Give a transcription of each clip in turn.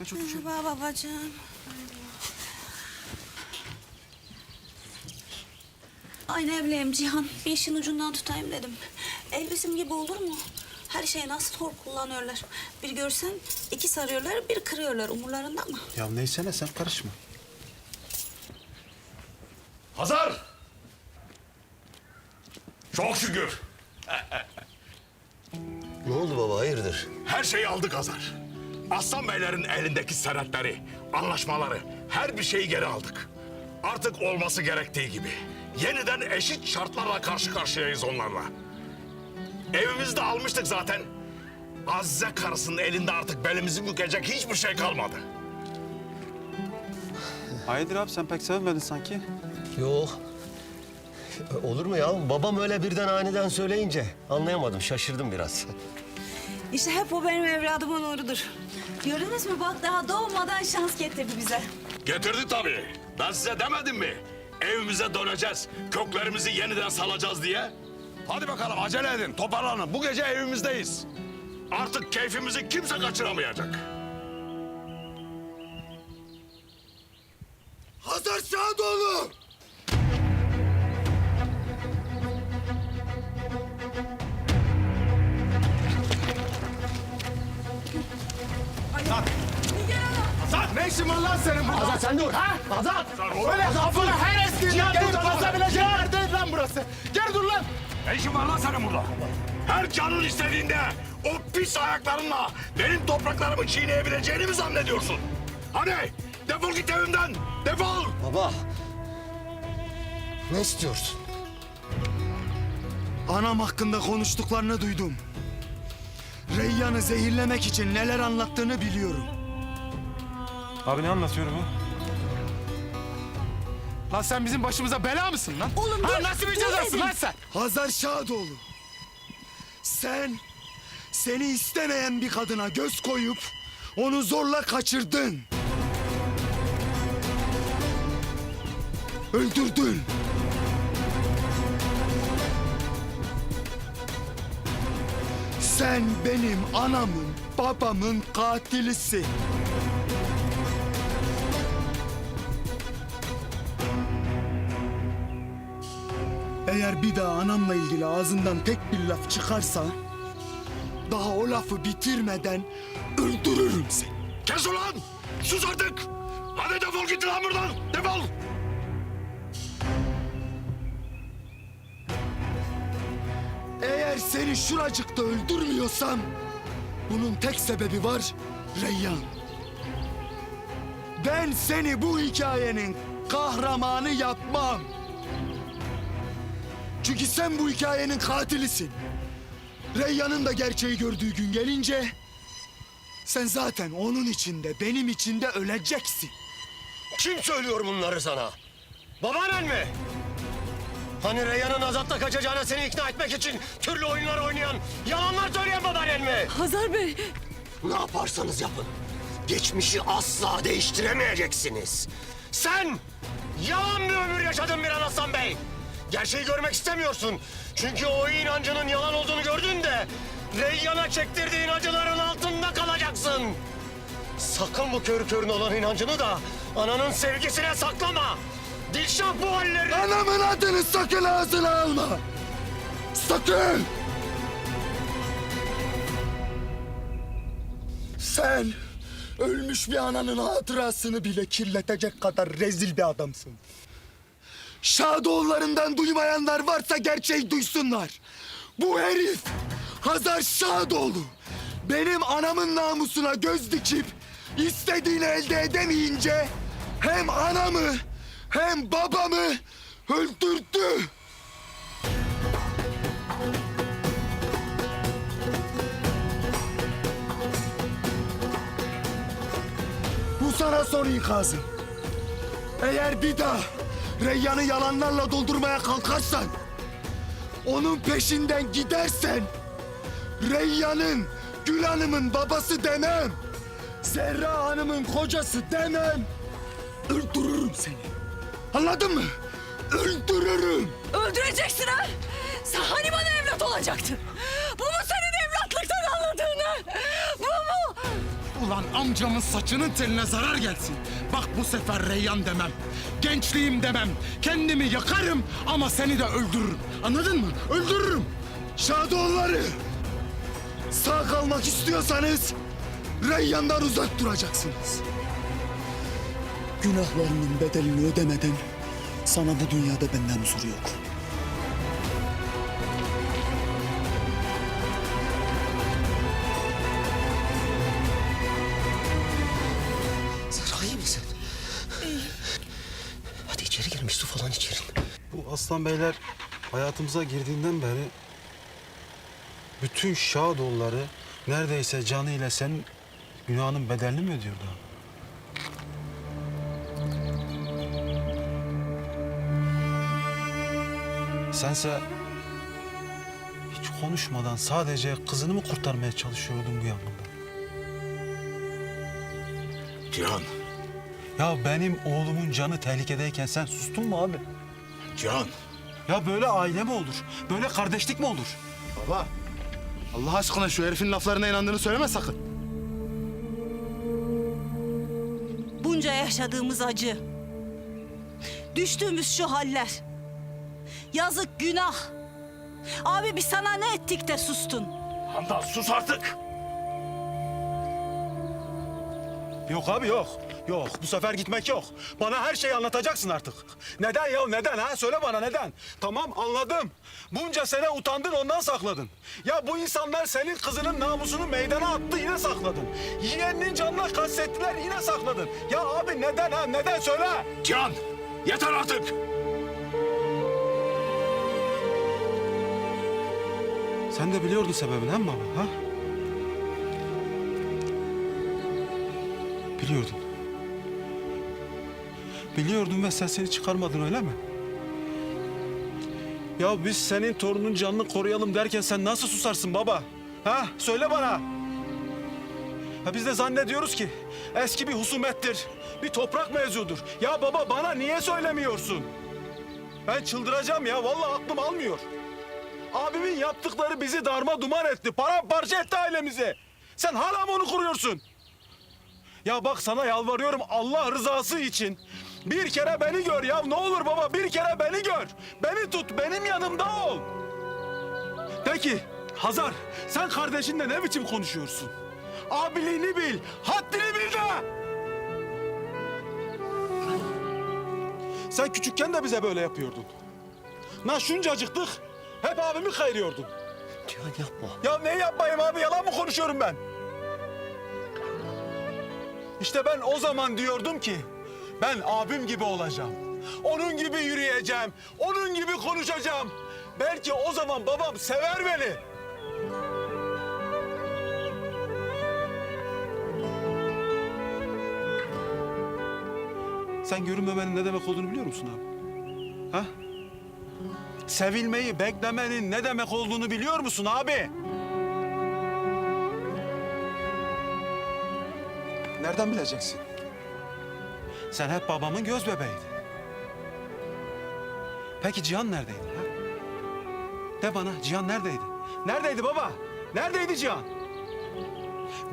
Geç otur şöyle. Merhaba babacığım. Ay ne bileyim Cihan, bir işin ucundan tutayım dedim. El bizim gibi olur mu? Her şeyi nasıl hor kullanıyorlar. Bir görsen iki sarıyorlar, bir kırıyorlar. Umurlarında mı? Ya neyse ne sen karışma. Hazar! Çok şükür. Ne oldu baba hayırdır? Her şeyi aldık Hazar. Aslan Beylerin elindeki senetleri, anlaşmaları, her bir şeyi geri aldık. Artık olması gerektiği gibi. Yeniden eşit şartlarla karşı karşıyayız onlarla. Evimizi de almıştık zaten. Azize karısının elinde artık belimizi bükecek hiçbir şey kalmadı. Hayırdır abi sen pek sevinmedin sanki. Yok. Olur mu ya? Babam öyle birden aniden söyleyince anlayamadım, şaşırdım biraz. İşte hep o benim evladımın uğrudur. Gördünüz mü bak daha doğmadan şans getirdi bize. Getirdi tabii. Ben size demedim mi? Evimize döneceğiz, köklerimizi yeniden salacağız diye. Hadi bakalım acele edin, toparlanın. Bu gece evimizdeyiz. Artık keyfimizi kimse kaçıramayacak. Hazar Şadoğlu! Ne işin var lan senin burada? Hazar sen dur! Ha? Hazar! Böyle kafana her estiğinden gelip basabileceğin yer değil lan burası. Geri dur lan. Ne işin var lan senin burada? Her canın istediğinde o pis ayaklarınla benim topraklarımı çiğneyebileceğini mi zannediyorsun? Hadi defol git evimden, defol! Baba! Ne istiyorsun? Anam hakkında konuştuklarını duydum. Reyyan'ı zehirlemek için neler anlattığını biliyorum. Abi ne anlatıyor bu? Lan sen bizim başımıza bela mısın lan? Oğlum ha, dur, Nasıl bir dur cezasın dedim. lan sen? Hazar Şadoğlu. Sen seni istemeyen bir kadına göz koyup onu zorla kaçırdın. Öldürdün. Sen benim anamın, babamın katilisin. Eğer bir daha anamla ilgili ağzından tek bir laf çıkarsa... ...daha o lafı bitirmeden öldürürüm seni. Kes ulan! Sus artık! Hadi defol git lan buradan, defol! Eğer seni şuracıkta öldürmüyorsam... ...bunun tek sebebi var Reyyan. Ben seni bu hikayenin kahramanı yapmam. Çünkü sen bu hikayenin katilisin. Reyyan'ın da gerçeği gördüğü gün gelince... ...sen zaten onun içinde, benim içinde öleceksin. Kim söylüyor bunları sana? Babaannen mi? Hani Reyhan'ın Azat'la kaçacağına seni ikna etmek için türlü oyunlar oynayan, yalanlar söyleyen babaannen mi? Hazar Bey. Ne yaparsanız yapın. Geçmişi asla değiştiremeyeceksiniz. Sen yalan bir ömür yaşadın bir Hasan Bey. Gerçeği görmek istemiyorsun. Çünkü o inancının yalan olduğunu gördüğünde... ...Reyyan'a çektirdiğin acıların altında kalacaksın. Sakın bu körü körüne olan inancını da ananın sevgisine saklama. Dilşah bu halleri... Anamın adını sakın ağzına alma. Sakın! Sen ölmüş bir ananın hatırasını bile kirletecek kadar rezil bir adamsın. Şadoğullarından duymayanlar varsa gerçeği duysunlar. Bu herif Hazar Şadoğlu benim anamın namusuna göz dikip istediğini elde edemeyince hem anamı hem babamı öldürdü. Bu sana son ikazım. Eğer bir daha Reyyan'ı yalanlarla doldurmaya kalkarsan... ...onun peşinden gidersen... ...Reyyan'ın, Gül Hanım'ın babası demem... ...Zerra Hanım'ın kocası demem... ...öldürürüm seni. Anladın mı? Öldürürüm. Öldüreceksin ha? Sen hani bana evlat olacaktın? Ulan amcamın saçının teline zarar gelsin. Bak bu sefer Reyyan demem. Gençliğim demem. Kendimi yakarım ama seni de öldürürüm. Anladın mı? Öldürürüm. Şadoğulları! Sağ kalmak istiyorsanız Reyyan'dan uzak duracaksınız. Günahlarının bedelini ödemeden sana bu dünyada benden huzur yok. Aslan Beyler hayatımıza girdiğinden beri bütün Şadoğulları neredeyse canıyla senin günahının bedelini mi ödüyordu? Sense hiç konuşmadan sadece kızını mı kurtarmaya çalışıyordun bu yangında? Cihan, Ya benim oğlumun canı tehlikedeyken sen sustun mu abi? Cihan. Ya böyle aile mi olur? Böyle kardeşlik mi olur? Baba. Allah aşkına şu herifin laflarına inandığını söyleme sakın. Bunca yaşadığımız acı. Düştüğümüz şu haller. Yazık günah. Abi biz sana ne ettik de sustun? Handan sus artık. Yok abi yok. Yok bu sefer gitmek yok. Bana her şeyi anlatacaksın artık. Neden ya neden ha? Söyle bana neden? Tamam anladım. Bunca sene utandın ondan sakladın. Ya bu insanlar senin kızının namusunu meydana attı yine sakladın. Yeğeninin canına kastettiler yine sakladın. Ya abi neden ha neden söyle. Cihan, yeter artık. Sen de biliyordun sebebini hem baba ha? Biliyordun. Biliyordun ve sesini çıkarmadın öyle mi? Ya biz senin torunun canını koruyalım derken sen nasıl susarsın baba? Ha? Söyle bana. Ha biz de zannediyoruz ki eski bir husumettir. Bir toprak mevzudur. Ya baba bana niye söylemiyorsun? Ben çıldıracağım ya. Vallahi aklım almıyor. Abimin yaptıkları bizi darma duman etti. Paramparça etti ailemizi. Sen hala mı onu kuruyorsun? Ya bak sana yalvarıyorum Allah rızası için. Bir kere beni gör ya. Ne olur baba bir kere beni gör. Beni tut benim yanımda ol. Peki Hazar sen kardeşinle ne biçim konuşuyorsun? Abiliğini bil, haddini bil de. Sen küçükken de bize böyle yapıyordun. Na şuncacıktık, hep abimi kayırıyordun. Cihan yapma. Ya ne yapmayayım abi, yalan mı konuşuyorum ben? İşte ben o zaman diyordum ki, ben abim gibi olacağım. Onun gibi yürüyeceğim, onun gibi konuşacağım. Belki o zaman babam sever beni. Sen görünmemenin ne demek olduğunu biliyor musun abi? Ha? Sevilmeyi beklemenin ne demek olduğunu biliyor musun abi? Nereden bileceksin? Sen hep babamın göz bebeğiydin. Peki Cihan neredeydi? Ha? De bana Cihan neredeydi? Neredeydi baba? Neredeydi Cihan?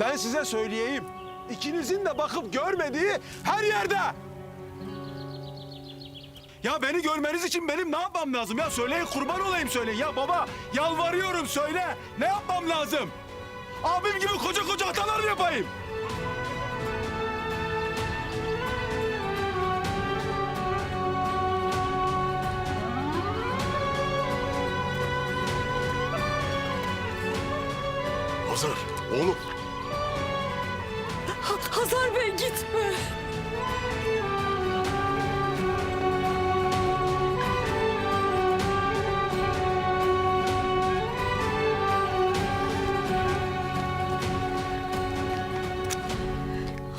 Ben size söyleyeyim. İkinizin de bakıp görmediği her yerde. Ya beni görmeniz için benim ne yapmam lazım? Ya söyleyin kurban olayım söyleyin. Ya baba yalvarıyorum söyle. Ne yapmam lazım? Abim gibi koca koca hatalar mı yapayım? Hazır. Oğlum Hazar Bey gitme.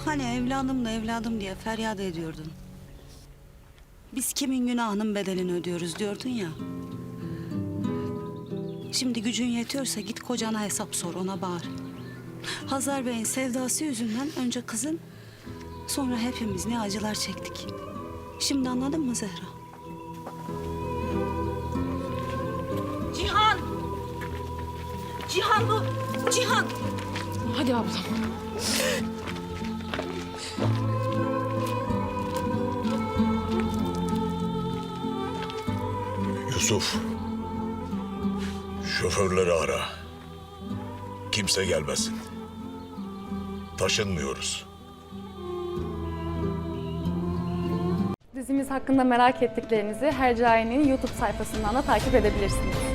Hani evladım da evladım diye feryat ediyordun. Biz kimin günahının bedelini ödüyoruz diyordun ya. Şimdi gücün yetiyorsa git kocana hesap sor ona bağır. Hazar Bey'in sevdası yüzünden önce kızın sonra hepimiz ne acılar çektik. Şimdi anladın mı Zehra? Cihan! Cihan bu! Cihan! Hadi ablam. Yusuf. Şoförleri ara. Kimse gelmesin. Taşınmıyoruz. Dizimiz hakkında merak ettiklerinizi Hercai'nin YouTube sayfasından da takip edebilirsiniz.